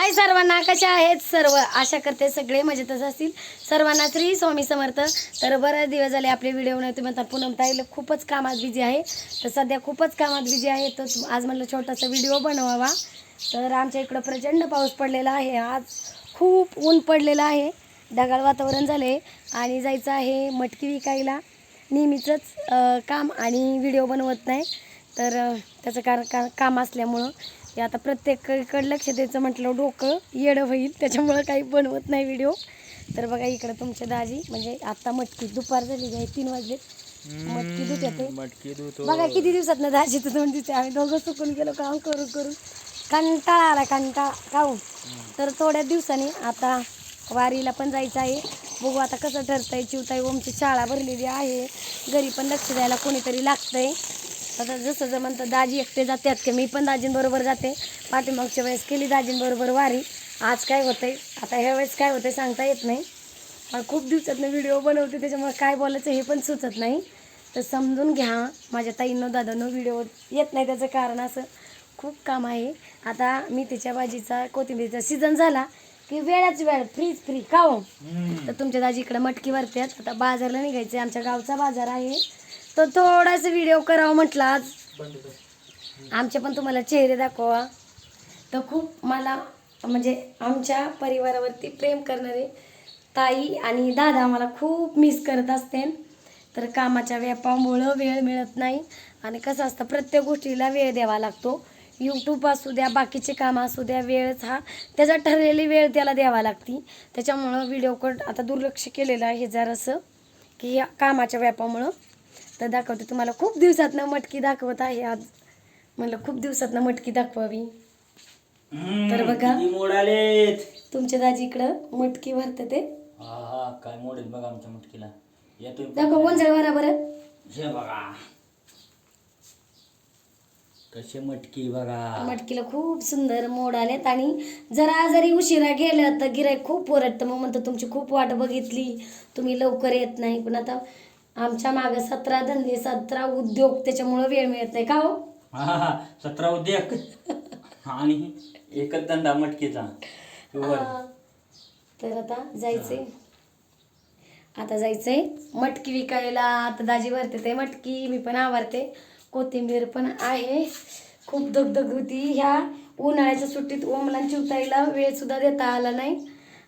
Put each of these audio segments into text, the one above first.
हाय सर्वांना कशा आहेत सर्व? आशा करते सगळे मजेतच असतील. सर्वांना श्री स्वामी समर्थ. तर बरेच दिवस झाले आपले व्हिडिओ नाही तुम्ही आता पूनम ताईला खूपच कामात बिझी आहे. तर सध्या खूपच कामात बिझी आहे. तर आज म्हणलं छोटासा व्हिडिओ बनवावा. तर आमच्या इकडं प्रचंड पाऊस पडलेला आहे. आज खूप ऊन पडलेलं आहे. ढगाळ वातावरण झाले आणि जायचं आहे मटकी विकायला. नेहमीचंच काम आणि व्हिडिओ बनवत नाही. तर त्याचं कारण का काम असल्यामुळं हे आता प्रत्येकाकडे लक्ष द्यायचं म्हटलं डोकं येडं होईल. त्याच्यामुळं काही बनवत नाही व्हिडिओ तर बघा इकडं तुमच्या दाजी म्हणजे आता मटकी दुपार झालेली आहे तीन वाजले मटकी दूध येते मटकी दूध बघा किती दिवसात ना दाजी तर दोन दिवस आम्ही दोघं चुकून गेलो काम करू करू. कंटाळा आला कंटाळा खाऊन तर थोड्या दिवसांनी आता वारीला पण जायचं आहे. बघू आता कसं ठरतंय. चिवताई ओमची शाळा भरलेली आहे. घरी पण लक्ष द्यायला कोणीतरी लागतंय. आता जसं जमन तर दाजी एकटे जातात की मी पण दाजींबरोबर जाते. पाठीमागच्या वेळेस केली दाजींबरोबर वारी. आज काय होतंय? आता ह्या वेळेस काय होतंय सांगता येत नाही. पण खूप दिवसातनं व्हिडिओ बनवते त्याच्यामुळे काय बोलायचं हे पण सुचत नाही. तर समजून घ्या माझ्या ताईनं दादानं व्हिडिओ येत नाही त्याचं कारण असं. खूप काम आहे. आता मी तिच्या भाजीचा कोथिंबीरचा सीझन झाला की वेळाच वेळ फ्रीज फ्री का हो तर तुमच्या दाजी इकडे मटकी भरतात आता बाजारला निघायचं आहे आमच्या गावचा बाजार आहे. तर थोडासा व्हिडिओ करावा म्हटलं आज. आमचे पण तुम्हाला चेहरे दाखवा. तर खूप मला म्हणजे आमच्या परिवारावरती प्रेम करणारे ताई आणि दादा मला खूप मिस करत असते. तर कामाच्या व्यापामुळं वेळ मिळत नाही. आणि कसं असतं प्रत्येक गोष्टीला वेळ द्यावा लागतो. यूट्यूब असू द्या बाकीचे कामं असू द्या वेळच हा. त्याचा ठरलेली वेळ त्याला द्यावा लागती. त्याच्यामुळं व्हिडिओकड आता दुर्लक्ष केलेलं आहे जरासं की या कामाच्या व्यापामुळं. तर दाखवते तुम्हाला खूप दिवसातनं मटकी दाखवत आहे आज. म्हणलं खूप दिवसातनं मटकी दाखवावी. तर बघा. तुमच्या दाजी इकडं मटकी भरते ते. हा काय मोड आहेत बघा आमच्या मटकीला. येतोय दाखव गोंजळ भरा बरं. हे बघा. कसे मटकी बघा. मटकीला खूप सुंदर मोड आलेत आणि जरा जरी उशिरा गेलं तर गिराईक खूप ओरडतं. मग म्हणतं तुमची खूप वाट बघितली. तुम्ही लवकर येत नाही. पण आता आमच्या मागं सतरा धंदे सतरा उद्योग त्याच्यामुळं वेळ मिळत नाही का हो? सतरा उद्योग. आणि एकच धंदा मटकीचा. वर. हा. तर आता जायचंय. आता जायचंय मटकी विकायला. आता दाजी भरते ते मटकी मी पण आवरते. कोथिंबीर पण आहे. खूप दगदग होती ह्या उन्हाळ्याच्या सुट्टीत ओमला चिवताईला वेळ सुद्धा देता आला नाही.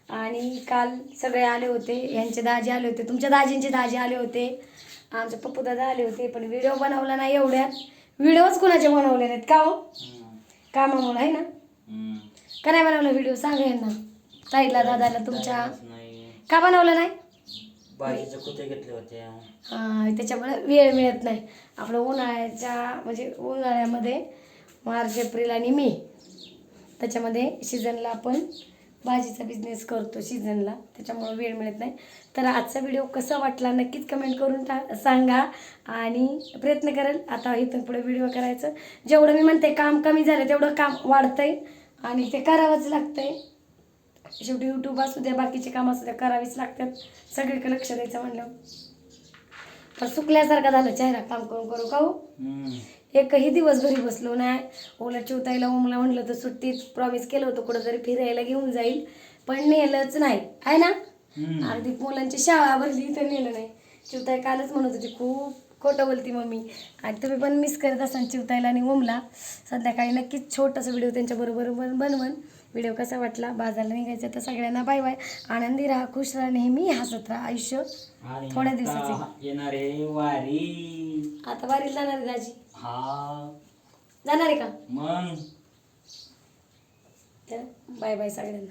आणि काल सगळे आले होते यांचे दाजी आले होते तुमच्या दाजींचे दाजी आले होते आमचे पप्पू दादा आले होते पण व्हिडिओ बनवला नाही एवढ्यात. व्हिडिओच कुणाचे बनवले नाहीत का हो? कामामुळे आहे ना. का नाही बनवला व्हिडिओ? सांगा यांना. ताईला दादाला तुमच्या. का बनवलं नाही? भाजीचे कुठे घेतले होते? हा, त्याच्यामुळे वेळ मिळत नाही. आपलं उन्हाळ्याच्या म्हणजे उन्हाळ्यामध्ये मार्च एप्रिल आणि मे त्याच्यामध्ये सीझनला आपण भाजीचा बिझनेस करतो सीझनला त्याच्यामुळे वेळ मिळत नाही. तर आजचा व्हिडिओ कसा वाटला नक्कीच कमेंट करून टा सांगा आणि प्रयत्न करेल आता इथून पुढे व्हिडिओ करायचं. जेवढं मी म्हणते काम कमी झालं तेवढं काम वाढतंय आणि ते करावंच लागतंय. शेवटी यूट्यूब असू द्या बाकीचे काम असू द्या करावीच लागतात. सगळीकडे लक्ष द्यायचं म्हणलं. पण सुकल्यासारखा झालं चेहरा काम करून करू का हो? एकही दिवस घरी बसलो नाही. ओला चिवताईला ओमला म्हणलं तर सुट्टीत प्रॉमिस केलं होतं कुठंतरी फिरायला घेऊन जाईल. पण नेलंच नाही. आहे ना. अगदी मुलांची शाळा भरली तर नेलं नाही. चिवताई कालच म्हणत होती खूप खोटं बोलती मम्मी. आणि तुम्ही पण मिस करत असाल चिवताईला आणि ओमला संध्याकाळी नक्कीच छोटासा व्हिडिओ त्यांच्याबरोबर बन बनवन. व्हिडिओ कसा वाटला? बाजारला निघायचं तर सगळ्यांना बाय बाय. आनंदी राहा खुश राहा नेहमी हसत राहा. आयुष्य थोड्या दिवसाचे. येणार आहे वारी. आता वारीला जाणार आहे दाजी. हा. जाणार आहे का? मग? बाय बाय सगळ्यांना.